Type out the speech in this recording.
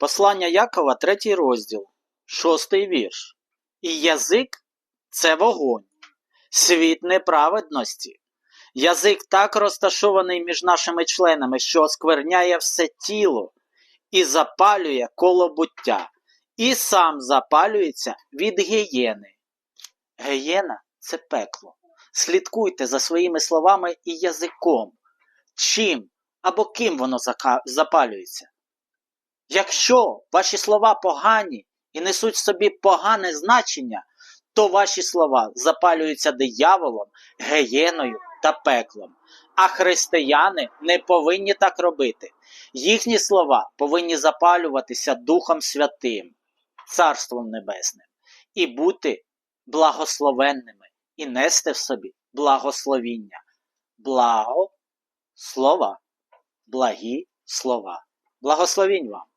Послання Якова, третій розділ, шостий вірш. І язик це вогонь, світ неправедності. Язик так розташований між нашими членами, що оскверняє все тіло і запалює коло буття, і сам запалюється від гієни. Гієна це пекло. Слідкуйте за своїми словами і язиком. Чим або ким воно запалюється? Якщо ваші слова погані і несуть в собі погане значення, то ваші слова запалюються дияволом, геєною та пеклом. А християни не повинні так робити. Їхні слова повинні запалюватися Духом Святим, Царством Небесним, і бути благословенними, і нести в собі благословіння. Благо слова, благі слова. Благословінь вам!